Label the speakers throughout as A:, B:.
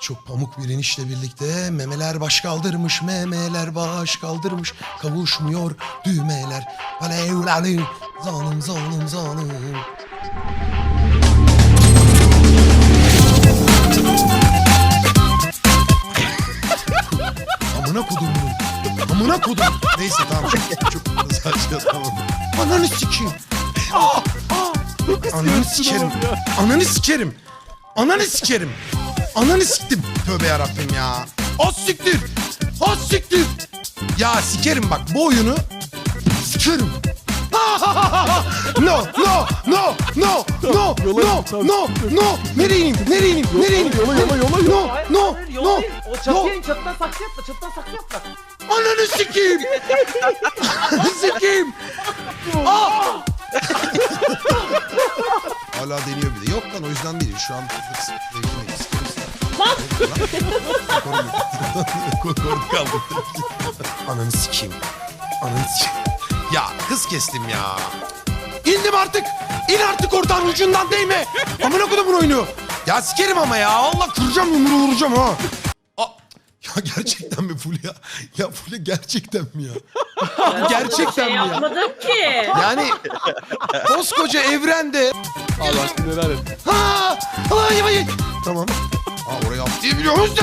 A: Çok pamuk bir enişle birlikte memeler baş kaldırmış, memeler baş kaldırmış. Kavuşmuyor düğmeler. Alevlalı zanım zanım zanım. Amına kodum. Amına kodum. Neyse tamam çok çok saçma tamam. Ananı sikeyim. Aa, aa. Ananı sikerim. Ananı sikerim. Ananı sikerim. Ananı siktim. Tövbe yarabbim ya. Az siktir. Az siktir. Ya sikerim bak bu oyunu sikerim. no, no, no, no, no, no, no, no. Nereye ineyim? Nereye ineyim? Nereye ineyim? Yola, yola, yola, No, no,
B: Hayır,
A: no,
B: yola değil. O
A: no.
B: çatıya in, çatıdan saksı yapma, çatıdan saksı yapma.
A: Ananı sikeyim. sikeyim. Aa! Hala deniyor bir de. Yok lan o yüzden değil. Şu an Lan! Korku kaldı. Ananı sikeyim. Ananı sikeyim. Ya kız kestim ya. İndim artık. İn artık ortağın ucundan değme. Amına kodumun oyunu. Ya sikerim ama ya. Allah kıracağım yumruğu vuracağım ha. Aa, ya gerçekten mi Fulya? Ya Fulya gerçekten mi ya? gerçekten mi
C: şey
A: ya?
C: yapmadım ki.
A: Yani koskoca evrende
D: Allah aşkına helal et.
A: Ha! Ay ay. Tamam. Aa oraya atlayabiliyor musun?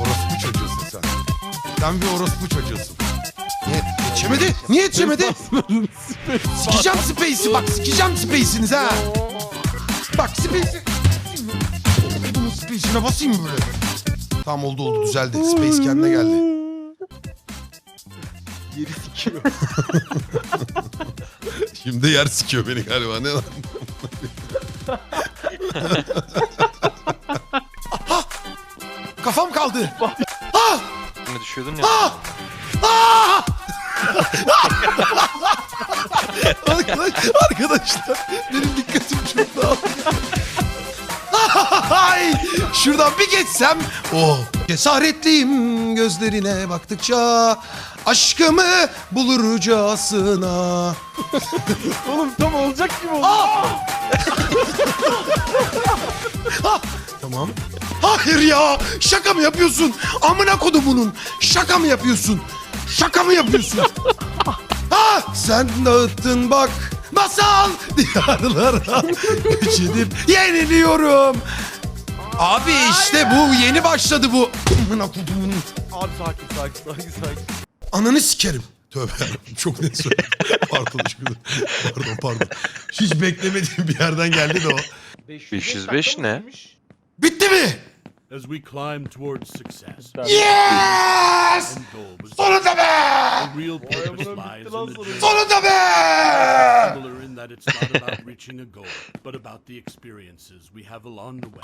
A: Orospu çocuğusun sen. Sen bir orospu çocuğusun. Niye yetişemedi? Niye yetişemedi? sikeceğim Space'i bak sikeceğim Space'iniz ha. Bak Space'i. Bunun Space'ine basayım mı böyle? Tamam oldu oldu düzeldi. Space kendine geldi.
D: Geri sikiyor.
A: Şimdi yer sikiyor beni galiba ne lan? kaldı. Ah!
E: Ne düşüyordun ya.
A: Ah! Ah! Arkadaş- Arkadaşlar benim dikkatim çok dağıldı. Ay! Şuradan bir geçsem. Oh. Cesaretliyim gözlerine baktıkça. Aşkımı bulurcasına.
D: Oğlum tam olacak gibi oldu.
A: Tamam. Hayır ya. Şaka mı yapıyorsun? Amına kodumunun. Şaka mı yapıyorsun? Şaka mı yapıyorsun? ha, sen dağıttın bak. Masal diyarlara güç edip yeniliyorum. Abi işte bu yeni başladı bu. Amına kodumunun.
D: Abi sakin sakin sakin sakin.
A: Ananı sikerim. Tövbe çok net söyledim. pardon şurada. Pardon pardon. Hiç beklemediğim bir yerden geldi de o.
E: 505 ne?
A: Bitti mi?
F: As we climb towards success.
A: Yes!
F: End goal was
A: Sonunda be!
F: the real purpose lies in the journey.
A: Sonunda be!
F: Similar in that it's not about reaching a goal, but about the experiences we have along the way.